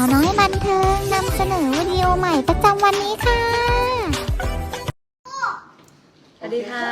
าวน้อยบันเทิงนำเสนอวิดีโอใหม่ประจำวันนี้ค่ะ สวัสดีค่ะ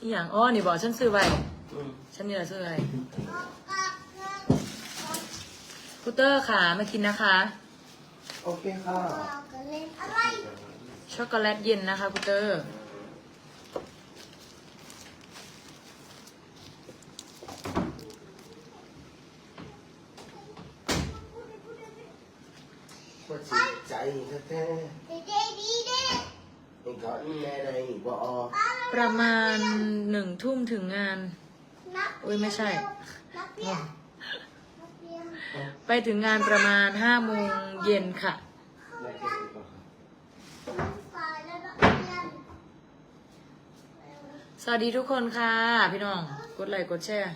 อีหยังอ้อนี่บอกฉันซื้อไว้ฉันนี่แหละซื้อไว้คูเตอร์ค่ะมากินนะคะ โอเคค่ะ ช็อกโกแลตเย็นนะคะคูเตอร์ ปวดจิตใจแท้ๆยังก่อนแม่ในบ่อ ประมาณหนึ่ง ทุ่มถึงงาน อุ้ยไม่ใช่ ไปถึงงานประมาณห้าโมงเย็นค่ะแล้วเก็บอีกบ่ค่ะสวัสดีทุกคนค่ะ พี่น้อง กดไลค์กดแชร์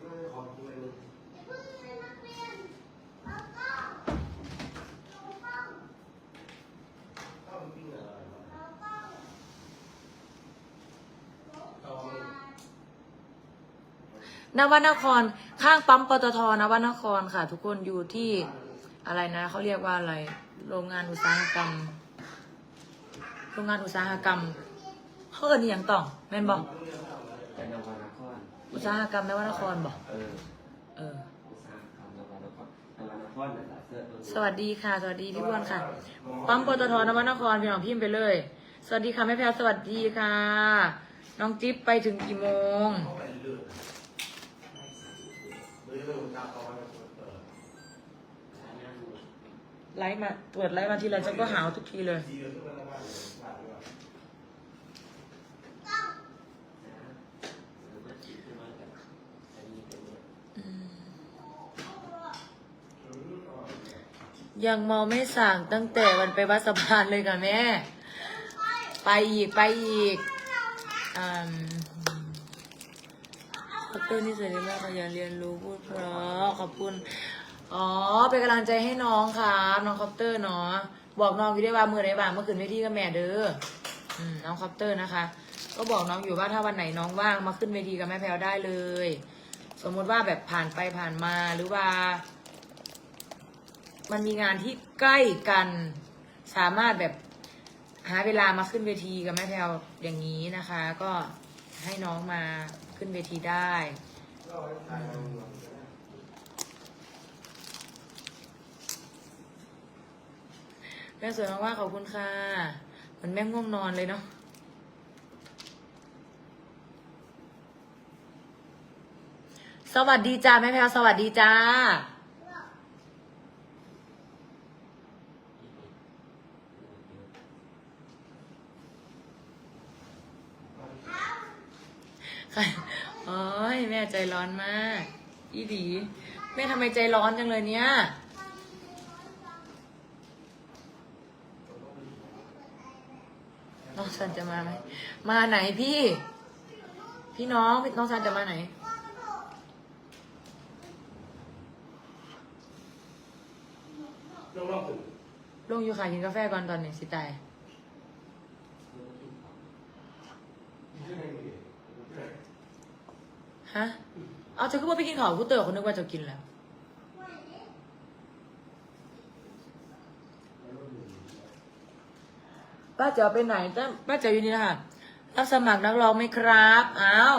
เออขอบคุณอันนี้ต้องปิ้งอะไรวะต้อง นวนครข้างปั๊มปตทนวนครค่ะ ทุกคนอยู่ที่อะไรนะเขาเรียกว่าอะไร โรงงานอุตสาหกรรม โรงงานอุตสาหกรรมเขาเอินอหย่างต่อแม่นบอกเป็นนวนครอุตสาหกรรมนวนครบอกเออเออ อุตสาหกรรมนวนครนวนครนั่นแหละเสื้อตัวสวัสดีค่ะ สวัสดีพี่บวนค่ะ ปั๊มปตทนวนครพี่น้องพิมพ์ไปเลย สวัสดีค่ะแม่แพรวสวัสดีค่ะ น้องจิ๊บไปถึงกี่โมง ไลฟ์มาตรวจไลฟ์มาทีไรฉันก็หาวทุกทีเลย ยังเมาไม่สั่งตั้งแต่วันไปวัดสะพานเลยค่ะแม่ ไปอีกไปอีกอืมคอปเตอร์นี่สวยดีมากขยันเรียนรู้พูดเพราะขอบคุณ อ๋อ เป็นกำลังใจให้น้องค่ะน้องคอปเตอร์เนาะบอกน้องอยู่ได้ว่ามือไหนบ้างเมื่อคืนเวทีกับแม่เด้ออืมน้องคอปเตอร์นะคะ ก็บอกน้องอยู่ว่าถ้าวันไหนน้องว่างมาขึ้นเวทีกับแม่แพลวได้เลย สมมติว่าแบบผ่านไปผ่านมาหรือว่า มันมีงานที่ใกล้กัน สามารถแบบหาเวลามาขึ้นเวทีกับแม่แพลวอย่างนี้นะคะ ก็ให้น้องมาขึ้นเวทีได้ แม่สวยมากๆขอบคุณค่ะเหมือนแม่ง่วงนอนเลยเนาะสวัสดีจ้าแม่แพลวสวัสดีจ้าค่โอ้ยแม่ใจร้อนมาก อีดี แม่ทำไมใจร้อนจังเลยเนี่ย น้องซันจะ มาไหนพี่ พี่น้องพี่น้องซันจะมาไหนลองลองถึงลงอยู่ค่ะกินกาแฟก่อนตอนนี้สิตายฮะ เอาเธอก็ว่าไปกินข้าวกูเตอคนนึกว่าจะกินแล้ว ป้าเจ๋อไปไหนจ้าป้าเจ๋ออยู่นี่นะคะ รับสมัครนักร้องไหมครับอ้าว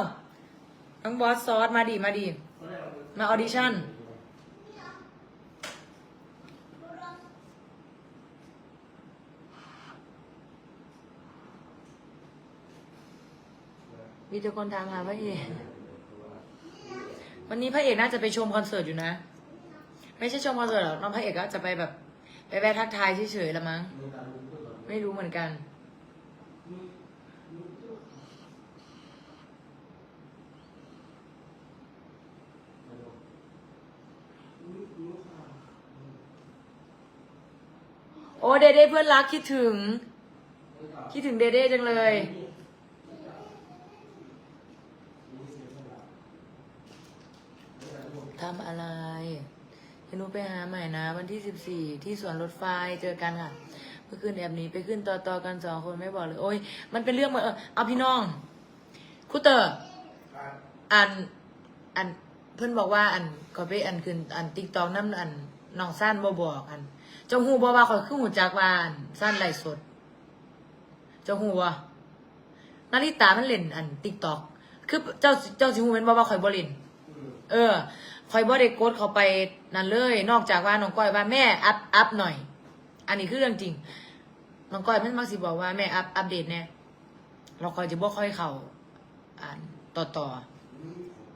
น้องบอสซอสมาดิมาดิมาออดิชั่น มีแต่คนถามหาพระเอกวันนี้พระเอกน่าจะไปชมคอนเสิร์ตอยู่นะ ไม่ใช่ชมคอนเสิร์ตหรอกน้องพระเอกก็จะไปแบบ ไปแวะทักทายเฉยๆละมั้ง ไม่รู้เหมือนกัน โอ้เดเด้เพื่อนรักคิดถึง คิดถึงเดเด้จังเลย ทำอะไรเดี๋ยวหนูไปหาใหม่นะ วันที่สิบสี่ที่สวนรถไฟเจอกันค่ะ เมื่อคืนแอบหนีไปขึ้นต่อต่อกันสองคนไม่บอกเลย โอ้ย มันเป็นเรื่องมาเออเอาพี่น้องครูเตอร์อันอันเพื่อนบอกว่าอันก็ไปอันขึ้นอันติ๊กตอกน้ำอันน้องสั้นบ่บอกอัน จ้าหูบ่ว่าข่อยคือหูจักวานสั้นไหลสด เจ้าหูว่านาริตามันเล่นอันติ๊กตอกคือเจ้าเจ้าสิหูเป็นบ่ว่าข่อยบ่เล่นเออข่อยบ่ได้กดเขาไปนั่นเลย นอกจากว่าน้องก้อยว่าแม่อัพอัพหน่อย อันนี้คือเรื่องจริงน้องก้อยมันมักสิบอกว่าแม่อัพอัปเดตแน่เราคอยจะบ่ค่อยเข้าอ่านต่อต่อ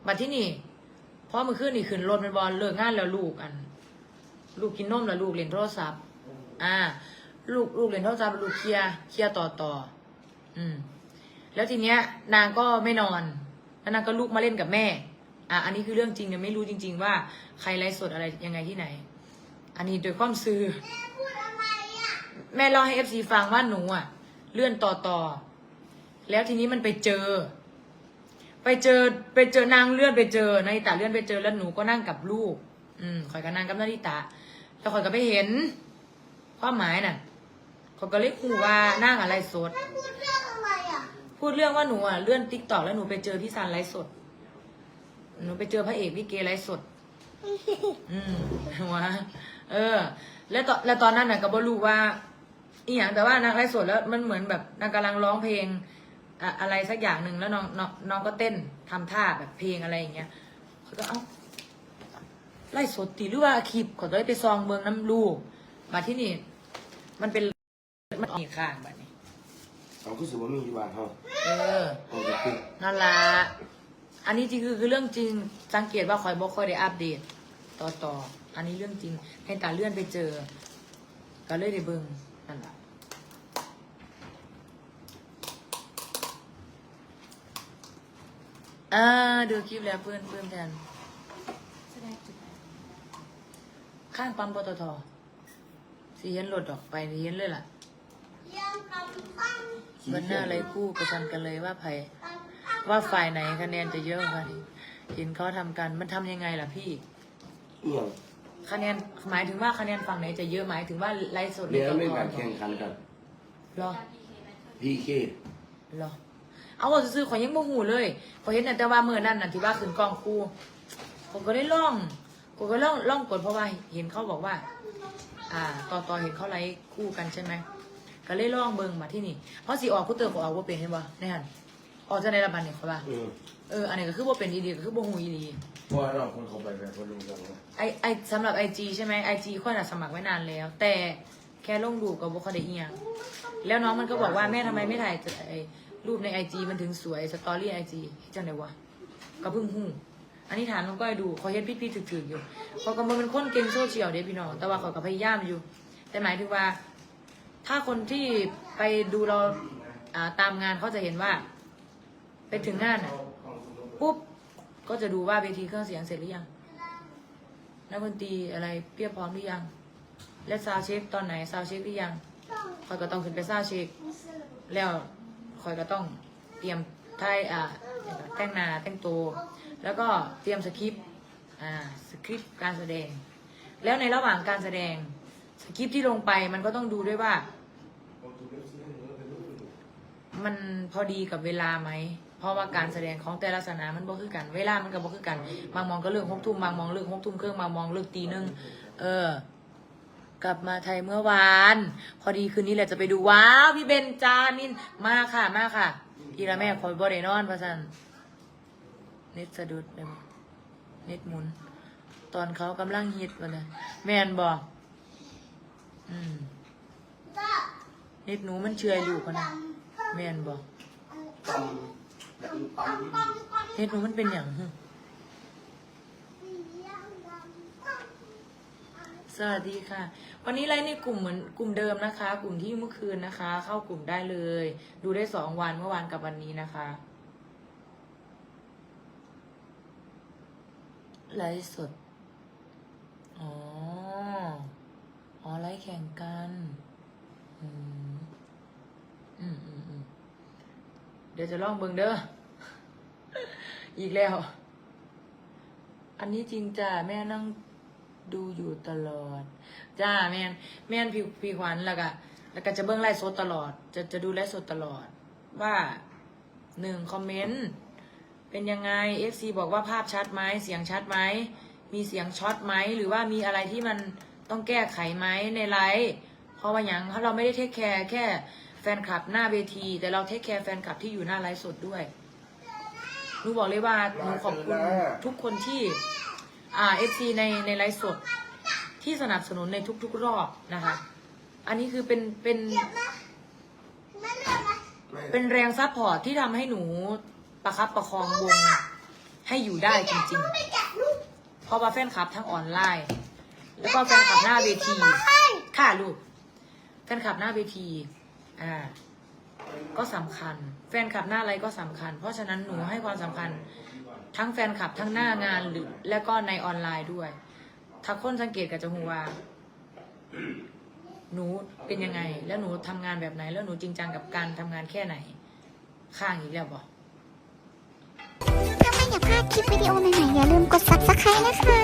บัดที่นี่พอมือขึ้นนี่ขึ้นรถเป็นบอลเลิกงานแล้วลูกอัน ลูกกินนมแล้วลูกเล่นโทรศัพท์ อ่า ลูกลูกเล่นโทรศัพท์ลูกเคลียเคลียต่อต่ออืม แล้วทีเนี้ย นางก็ไม่นอนแล้วนางก็ลุกมาเล่นกับแม่ อะอันนี้คือเรื่องจริงเนี่ยไม่รู้จริง ๆ ว่าใครไลฟ์สดอะไรยังไงที่ไหน อันนี้โดยความซื้อ แม่เล่าให้เอฟซีฟังว่าหนูอะ เลื่อนต่อต่อแล้วทีนี้มันไปเจอ ไปเจอไปเจอนางเลื่อนไปเจอนาริตาเลื่อนไปเจอแล้วหนูก็นั่งกับลูก อืมคอยกับนางกับนาริตา แล้วคอยก็ไปเห็นความหมายน่ะเขาก็เลยคูว่านั่งอะไรสด พูดเรื่องอะไรอะพูดเรื่องว่าหนูอะเลื่อนติ๊กต็อกแล้วหนูไปเจอพี่ซันไลฟ์สด หนูไปเจอพระเอกพี่เกไลฟ์สด อืมว่าเออ แล้วตอนแล้วตอนนั้นน่ะก็บ่รู้ว่าอีหยังแต่ว่านางไลฟ์สดแล้วมันเหมือนแบบนางกำลังร้องเพลงอะอะไรสักอย่างหนึ่งแล้วน้องน้องน้องก็เต้นทำท่าแบบเพลงอะไรอย่างเงี้ยเขาก็เอ้า ไล่สดตีหรือว่าคลิปขอตัวไปซองเมืองน้ำลูกมาที่นี่ มันเป็นมันมีข้างแบบนี้เอาคือสิบ่มีอยู่บ้านเฮาเออเอาก็คือนั่นละอันนี้จริงคือคือเรื่องจริงสังเกตว่าคอยบอกคอยได้อัปเดต ต่อต่ออันนี้เรื่องจริงให้ตาเลื่อนไปเจอก็เลยได้เบิ่งนั่นละอ่าดูคลิปแล้วเพื่อนเพื่อนแทน ข้างปั๊มปตทสีเห็นรถออกไปสีเห็นเลยล่ะยังกำปั้นเบันหน้าอะไรคู่ประชันกันเลยว่าไผว่าฝ่ายไหนคะแนนจะเยอะกว่ากันเห็นเขาทำกันมันทำยังไงล่ะพี่อีหยังคะแนนหมายถึงว่าคะแนนฝั่งไหนจะเยอะหมายถึงว่าไลฟ์สดหรืเดี๋อยวต่อไม่ต่อการแข่งขันกันเหรอ PK เหรอเอาว่าซื้อๆขอยยังบ่หูเลยขอยเห็นแต่ว่าเมื่อนั้นน่ะที่ว่าขึ้นกองคู่ผมก็ได้ล่อง ผมก็ล่องล่องกดเพราะว่าเห็นเขาบอกว่า อ่าต่อต่อเห็นเขาไลฟ์คู่กันใช่ไหมก็เลยล่องเบิ่งมาที่นี่เพราะสีออกผู้เติมของออกว่าเป็นเห็นบ่ในหันออกจะในระบันเนี่ยเขาว่าอืมเอออันนี้ก็คือว่าเป็นอีดีก็คือบ่หูอีดีเพราะว่าเราคนเข้าไปแบบบ่รู้กันนะไอไอสำหรับไอจีใช่ไหมไอจีค่อยน่ะสมัครไว้นานแล้ว แต่แค่ลงรูปกับบุคคลได้เอียงแล้วน้องมันก็บอกว่าแม่ทำไมไม่ถ่ายไอรูปในไอจีมันถึงสวยสตอรี่ไอจีจังไดวะก็เพิ่งหู อันนี้ถาน้องก้อยดูเขาเห็นพี่ๆถึกๆอยู่เขาก็มันเป็นคนเก่งโซเชียลเด้พี่น้องแต่ว่าเขาก็พยายามอยู่ แต่หมายถึงว่า ถ้าคนที่ไปดูเราอ่าตามงานเขาจะเห็นว่า ไปถึงงานอะปุ๊บก็จะดูว่าเวทีเครื่องเสียงเสร็จหรือยังนักดนตรีอะไรเพียบพร้อมหรือยัง และซาวเช็คตอนไหนซาวเช็คหรือยังคอยก็ต้องขึ้นไปซาวเช็คแล้วคอยก็ต้องเตรียมไทยอ่าแต่งหน้าแต่งตัว แล้วก็เตรียมสคริปต์อ่าสคริปต์การแสดง แล้วในระหว่างการแสดงสคริปต์ที่ลงไปมันก็ต้องดูด้วยว่า มันพอดีกับเวลาไหมเพราะว่าการแสดงของแต่ละสนามมันบ่คือกัน เวลามันก็บ่คือกันบางมองก็เรื่องหกทุ่มบางมองเรื่องหกทุ่มเครึ่องบางมองเรื่องตีหนึ่งเออ กลับมาไทยเมื่อวาน พอดีคืนนี้แหละจะไปดูว้าวพี่เบนจามินมาค่ะมาค่ะอีละแม่คอยบ่ได้นอนพะสัน เน็ตสะดุดเลยบ่เน็ตหมุน ตอนเขากำลังฮิตมาเลยแมนบอกอืมเน็ตหนูมันเชยลูกกันนะแมนบอกเน็ตหนูมันเป็นอย่างหึสวัสดีค่ะ วันนี้ไลฟ์ในกลุ่มเหมือนกลุ่มเดิมนะคะ กลุ่มที่เมื่อคืนนะคะ เข้ากลุ่มได้เลย ดูได้สองวันเมื่อวานกับวันนี้นะคะ ไลฟ์สด อ๋อ อ๋อ ไลฟ์แข่งกัน อืม อืมอืมอืมเดี๋ยวจะลองเบิ่งเด้อ อีกแล้ว อันนี้จริงจ้าแม่นั่งดูอยู่ตลอด จ้าแม่นแม่นพี่พี่ขวัญแล้วก็แล้วก็จะเบิ่งไลฟ์สดตลอด จะจะดูไลฟ์สดตลอด ว่าหนึ่งคอมเมนต์ เป็นยังไง FC บอกว่าภาพชัดไหมเสียงชัดไหมมีเสียงช็อตไหมหรือว่ามีอะไรที่มันต้องแก้ไขไหมในไลฟ์เพราะว่าอย่างเราไม่ได้เทคแคร์แค่แฟนคลับหน้าเวที แต่เราเทคแคร์แฟนคลับที่อยู่หน้าไลฟ์สดด้วยหนูบอกเลยว่าหนูขอบคุณทุกคนที่อ่า FC ในในไลฟ์สดที่สนับสนุนในทุก ๆ รอบนะคะ อันนี้คือเป็นเป็นเป็นแรงซัพพอร์ตที่ทำให้หนู ประคับประคองวงให้อยู่ได้จริงๆ เพราะว่าแฟนคลับทั้งออนไลน์ แล้วก็แฟนคลับหน้าเวที ค่ะลูก แฟนคลับหน้าเวที อ่า ก็สำคัญ แฟนคลับหน้าอะไรก็สำคัญ เพราะฉะนั้นหนูให้ความสำคัญ ทั้งแฟนคลับทั้งหน้างานหรือ และก็ในออนไลน์ด้วย ถ้าคนสังเกตกับจะหูว่าหนูเป็นยังไง แล้วหนูทำงานแบบไหน แล้วหนูจริงจังกับการทำงานแค่ไหน ข้างอีกแล้วบอก พลาดคลิปวิดีโอใหม่ๆอย่าลืมกดซับสไครต์นะคะ